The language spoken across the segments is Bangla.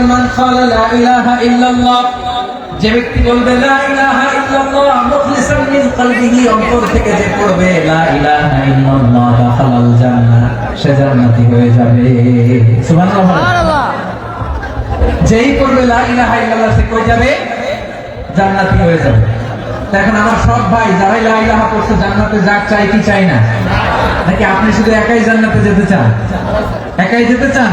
বলেন মান ক্বালা লা ইলাহা ইল্লাল্লাহ। যে ব্যক্তি বলবে লা ইলাহা ইল্লাল্লাহ মুখলিসান মিন কলবিহি অন্তর থেকে যে পড়বে লা ইলাহা ইল্লাল্লাহ দাখালাল জান্নাহ সে জান্নাতি হয়ে যাবে। সুবহানাল্লাহ। যেই পড়বে লা ইলাহা ইল্লাল্লাহ সে কই যাবে? জান্নাতি হয়ে যাবে। আমার সব ভাই যারাই লা ইলাহা পড়ছে জান্নাতে যাক চাই কি চাই না? নাকি আপনি শুধু একাই জান্নাতে যেতে চান? একাই যেতে চান?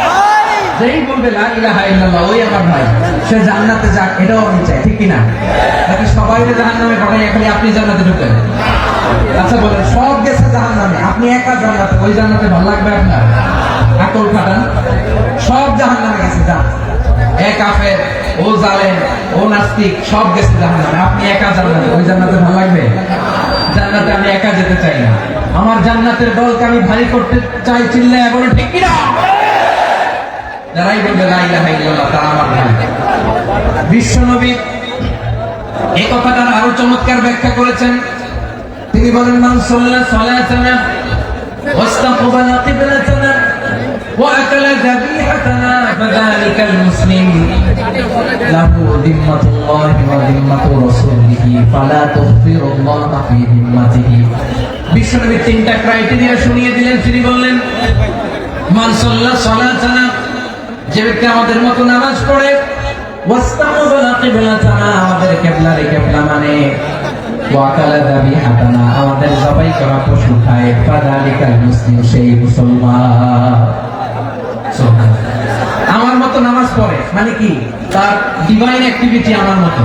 যেই বলবে লা ইলাহা ইল্লাল্লাহ, ওই আমার ভাই, সে জান্নাতে যাক, এটাও আমি চাই, ঠিক কি না? নাকি সবাই জাহান্নামে পাঠাই খালি আপনি জান্নাতে ঢুকেন। আচ্ছা বলেন, সব গেছে জাহান্নামে, আপনি একা জান্নাতে, ওই জান্নাতে ভালো লাগবে আপনার? আকল ফাটান সব জাহান্নামে গেছে, যান। এক কাফের, ও জালেম, ও নাস্তিক, সব গেছে জাহান্নামে, আপনি একা জান্নাতে, ওই জান্নাতে ভালো লাগবে? জান্নাতে আমি একা যেতে চাই না। আমার জান্নাতের দলকে আমি ভারী করতে চাই, চিল্লায় বলে ঠিক কিনা যারাই বলবে লা ইলাহা ইল্লাল্লাহ তারা আমার ভাই বিশ্বনবী এই কথাটার আরো চমৎকার ব্যাখ্যা করেছেন তিনি বলেন মান সাল্লা সালাতানা ওয়াস্তাকবালা কিবলাতানা وأكل ذبيحتنا فذلك المسلم له ذمة الله وذمة رسوله فلا تخفر الله في ذمته বিশ্বনবী তিনটা ক্রাইটেরিয়া শুনিয়ে দিলেন তিনি বললেন মান সাল্লা সালাতানা যে ব্যক্তি আমাদের মতো নামাজ পড়ে মানে। আমার মতো নামাজ পড়ে মানে কি? তার ডিভাইন অ্যাক্টিভিটি আমার মতো।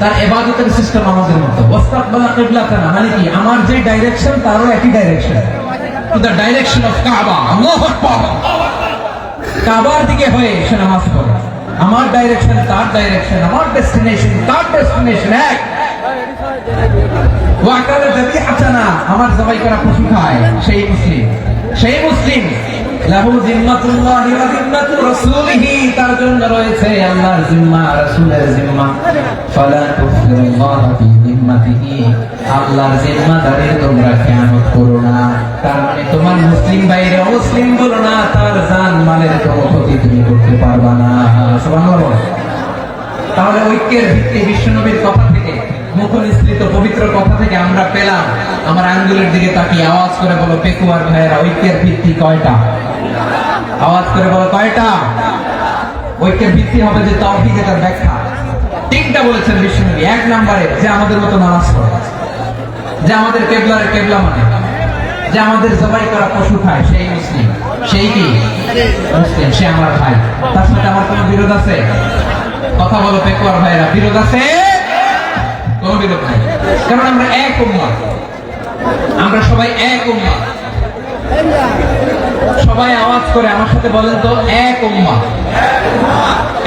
তার এবাদতের সিস্টেম আমাদের মতো। ওয়াস্তাকবালা মানে কি? আমার যে ডাইরেকশন তারও একই ডাইরেকশন অফ কাবা কাবার দিকে হয়ে সে নামাজ পড়ে। আমার ডাইরেকশন তার ডাইরেকশন আমার ডেস্টিনেশন তার ডেস্টিনেশন এক। ওয়াকালে হাসানা, আমার জবাই করা পশু খায়, সেই মুসলিম। সেই মুসলিম। লাহু জিম্মাতুল্লাহ ওয়া জিম্মাতু রাসূলিহি, তার জন্য রয়েছে আল্লাহর জিম্মা, রাসূলের জিম্মা। ফালা তুফিরুল্লাহ মানে তাহলে ঐক্যের ভিত্তি বিশ্বনবীর কথা থেকে মুখ নিঃসৃত পবিত্র কথা থেকে আমরা পেলাম। আমার আঙ্গুলের দিকে তাকিয়ে আওয়াজ করে বলো, পেকুয়ার ভাইয়েরা, ঐক্যের ভিত্তি কয়টা? আওয়াজ করে বলো, কয়টা? ঐক্যের ভিত্তি হবে যে তৌহিদ এটার ব্যাখ্যা। তিনটা বলেছেন বিশ্বনবী এক নম্বরে, যে আমাদের মতো নামাজ পড়ে। যে আমাদের কেবলার কেবলা মানে। যে আমাদের জবাই করা পশু খায়, সেই মুসলিম। সেই কি? মুসলিম, সে আমার ভাই। তার সাথে আমার কোনো বিরোধ আছে? কথা বলো পেকুয়ার ভাইরা বিরোধ আছে? কোনো বিরোধ নাই। কারণ আমরা এক উম্মা আমরা সবাই এক উম্মা সবাই আওয়াজ করে আমার সাথে বলেন তো, এক উম্মা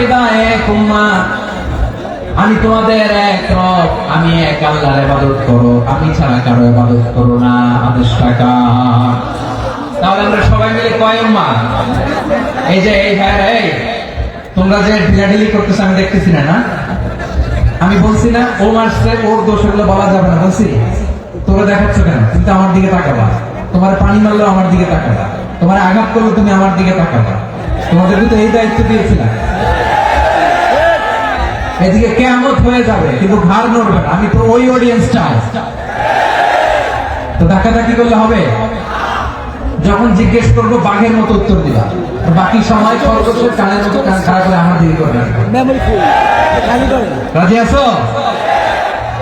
উম্মাতান এক উম্মাত আমি তোমাদের এক রব, আমি এক আল্লাহর ইবাদত করো। আমি ছাড়া কারও ইবাদত করো না, আদেশ টাকা। তাহলে আমরা সবাই মিলে কয় উম্মাহ এই যে, এই হ্যাঁ এই। তোমরা যে ঢিলাঢিলি করতেছো, আমি দেখতেছি না না? আমি বলছি না ও মারছে ওর দোষ এগুলো বলা যাবে না, বলছি। তোরা দেখাচ্ছ কেন? তুমি তো আমার দিকে তাকাবা। তোমার পানি মারলেও আমার দিকে তাকাবা। তোমার আঘাত করলে তুমি আমার দিকে তাকাবা। তোমাদেরকে তো এই দায়িত্ব দিয়েছিলাম। এদিকে কেমত হয়ে যাবে? কিন্তু ঘাড় নড়বে না। আমি তো ওই অডিয়েন্স চাই। তো ধাক্কাধাক্কি করলে হবে? যখন জিজ্ঞেস করব বাঘের মতো উত্তর দিবা। বাকি সময় খরগোশের কানের মতো কান খাড়া করে আমার দিকে করবে রাজি আছো?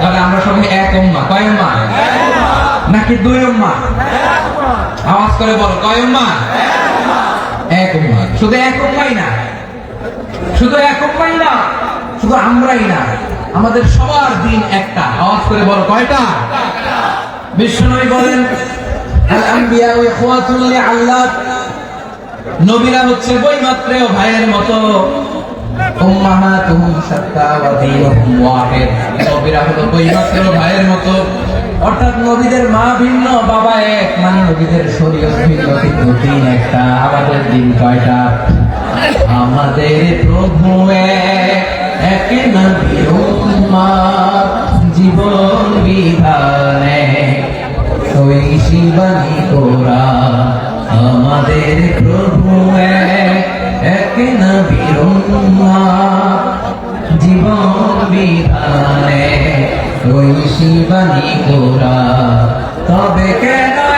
তাহলে আমরা সবাই এক উম্মা। কয় উম্মা? নাকি দুই উম্মা? আওয়াজ করে বলো কয় উম্মা? এক উম্মা। শুধু এক উম্মাই না। শুধু এক উম্মাই না। শুধু আমরাই না, আমাদের সবার দিন একটা। আওয়াজ করে বলো, কয়টা? বিশ্বনবী বলেন, আল আম্বিয়া ওয়া ইখওয়াতুল লিআল্লাহ। নবীরা হচ্ছে ভাইয়ের মতো। নবীরা হলো ভাইয়ের মতো। অর্থাৎ নবীদের মা ভিন্ন, বাবা এক মানে নবীদের শরীয়ত ভিন্ন, কিন্তু দিন একটা। আমাদের দিন কয়টা? আমাদের প্রভু এক। এক উম্মাত জীবন বিধানে, ওই শিবানী তোরা আমাদের প্রভু এক নবীর জীবন বিধানে ওই শিবানী তোরা তবে কেন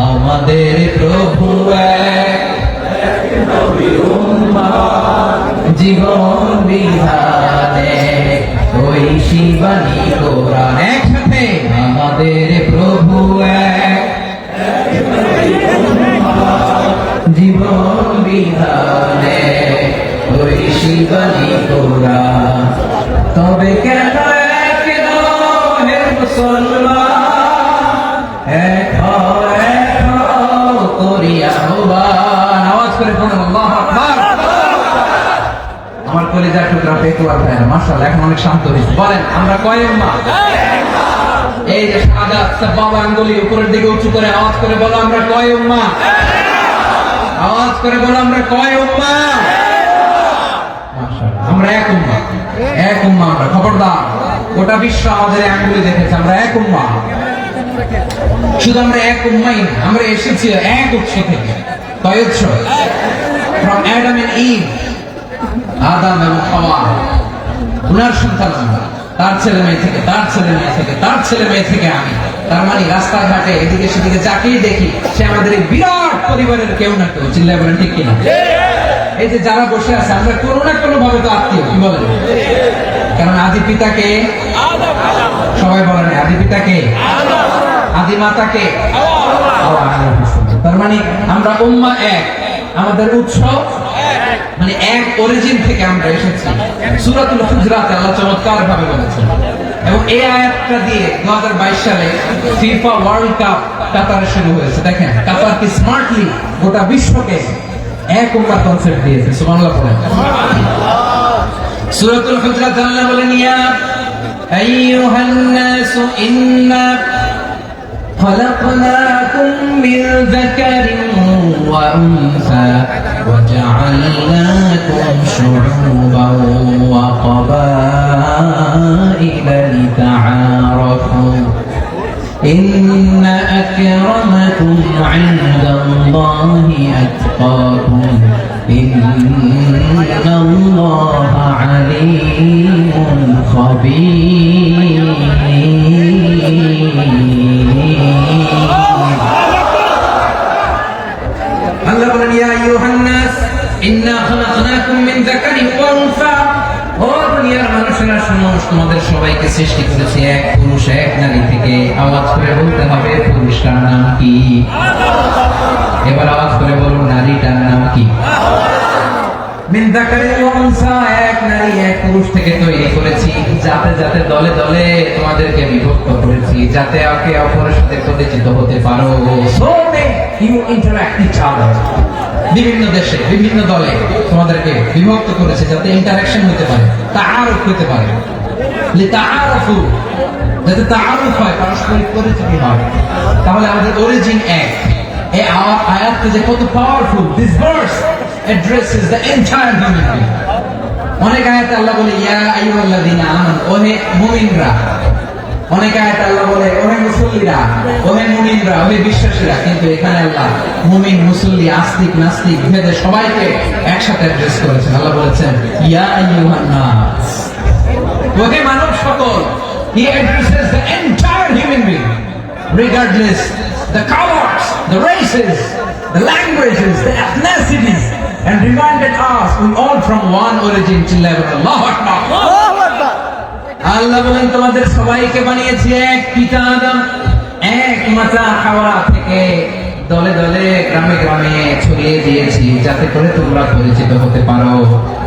আমাদের প্রভু জীবন বিধানে ওই শিবানী কোরআন একসাথে আমাদের আমার কলিজার টুকরা এখন অনেক শান্ত হয়েছে। বলেন, আমরা এই যে সাদা আঙ্গুলি উপরের দিকে উঁচু করে আওয়াজ করে বলো, আমরা আওয়াজ করে বলো, আমরা আমরা এক উম্মা। এক উম্মা আমরা, খবরদার। গোটা বিশ্ব আমাদের আঙ্গুলি দেখেছে, আমরা এক উম্মা। শুধু আমরা এক উম্মাই আমরা এসেছি এক উৎস থেকে। কয় উৎস ফ্রম অ্যাডাম এন্ড ইভ আদাম এবং হাওয়া উনার সন্তান আমরা। তার ছেলে মেয়ে থেকে, তার ছেলে মেয়ে থেকে, তার ছেলে মেয়ে থেকে আমি। তার মানে রাস্তাঘাটে এদিকে সেদিকে যাকেই দেখি, সে আমাদের এই বিরাট পরিবারের কেউ না কেউ। বলেন, ঠিক কিনা? এই যে যারা বসে আছে, আমরা কোনো না কোনো ভাবে তো আত্মীয়, কি বলেন? কারণ আদি পিতাকে সবাই বলেন, আদি পিতাকে আদি মাতাকে আল্লাহ। তার মানে আমরা উম্মা এক। আমাদের উৎস মানে এক অরিজিন থেকে আমরা এসেছি। সূরাতুল হুজরাতে আল্লাহ চমৎকার ভাবে বলেছেন। এবং এই আয়াতটা দিয়ে 2022 সালে ফিফা ওয়ার্ল্ড কাপ কাতারে শুরু হয়েছে। দেখেন কাতার কি স্মার্টলি গোটা বিশ্বকে এক উম্মার কনসেপ্ট দিয়েছে। সুবহানাল্লাহ পড়েন। সূরাতুল হুজরাত আল্লাহ বলেন, ইয়া আইয়ুহান নাস, ইন্না خلقناكم من ذكر وأنثى وجعلناكم شعوبا আওয়াজ করে বলতে পুরুষটার নাম কি? এবার আওয়াজ করে বলুন নারীটার নাম কি? মিন যাকারিন এক নারী, এক পুরুষ থেকে তৈরি করেছি যাতে দলে দলে তোমাদেরকে বিভক্ত করেছি যাতে একে অপরের সাথে পরিচিত হতে পারো। So you interact each other বিভিন্ন দেশে বিভিন্ন দলে তোমাদেরকে বিভক্ত করেছে যাতে ইন্টারাকশন হতে পারে তাআরুফ হতে পারে। যাতে তাআরুফ হয় পারস্পরিক পরিচিতি হয়। তাহলে আমাদের অরিজিন এক। এই আয়াতটা যে কত powerful this verse the entire human being অনেক আয়াতে আল্লাহ বলে, ইয়া আইয়ুহাল্লাযীনা আমানু, ওহে মুমিনরা অনেক আয়াতে আল্লাহ বলে, ওহে মুসল্লিরা, ওহে মুমিনরা, ওহে বিশ্বাসীরা, কিন্তু এখানে আল্লাহ মুমিন, মুসল্লি, আস্তিক, নাস্তিক, ভেদে সবাইকে একসাথে অ্যাড্রেস করেছেন। আল্লাহ বলেছেন, ইয়া আইয়ুহান নাস ওহে মানব সকল he addresses the entire human being regardless the colors the races the languages the ethnicities and reminded us we all from one origin till level Allah Akbar আল্লাহ বলেন তোমাদের সবাইকে বানিয়েছি এক পিতা আদম এক মাতা হাওয়া থেকে দলে দলে গ্রামে গ্রামে ছড়িয়ে দিয়েছি যাতে করে তোমরা পরিচিত হতে পারো।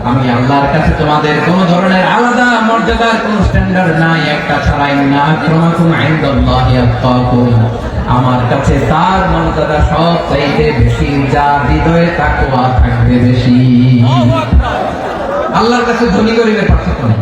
আমি আল্লাহর কাছে তোমাদের কোন ধরনের আলাদা মর্যাদার কোন স্ট্যান্ডার্ড নাই একটা ছাড়াই না। আক্রমাকুম ইনদাল্লাহি আত্তাকুম আমার কাছে তার মর্যাদা সব চাইতে বেশি যা হৃদয়ে তাকওয়া থাকবে বেশি। আল্লাহর কাছে ধনী গরিবের পার্থক্য নেই।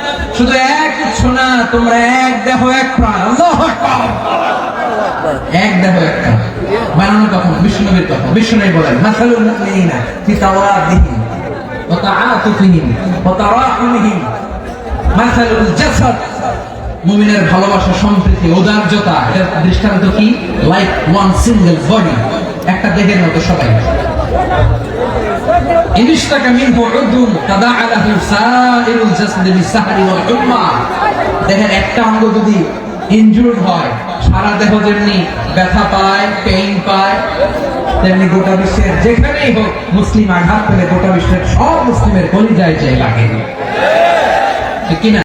শুধু এক উৎস না তোমরা এক দেহ, এক প্রাণ। এক দেহ, এক প্রাণ। বিষ্ণুনবী বলেন মাসালুল মুমিনিনা ফি জাসাদ। মুমিনের ভালোবাসা, সম্প্রীতি, উদারতা এর দৃষ্টান্ত কি? লাইক ওয়ান সিঙ্গেল বডি একটা দেহের মতো সবাই। إن اشتكى منه عضو تداعى له سائر الجسد بالسهر والحمى দেহের একটা অঙ্গ যদি ইনজুর্ড হয় সারা দেহ যেমনি ব্যথা পায় পেইন পায় তেমনি গোটা বিশ্বের যেখানেই হোক মুসলিম আঘাত পেলে গোটা বিশ্বের সব মুসলিমের কলিজায় চাই লাগে ঠিক কিনা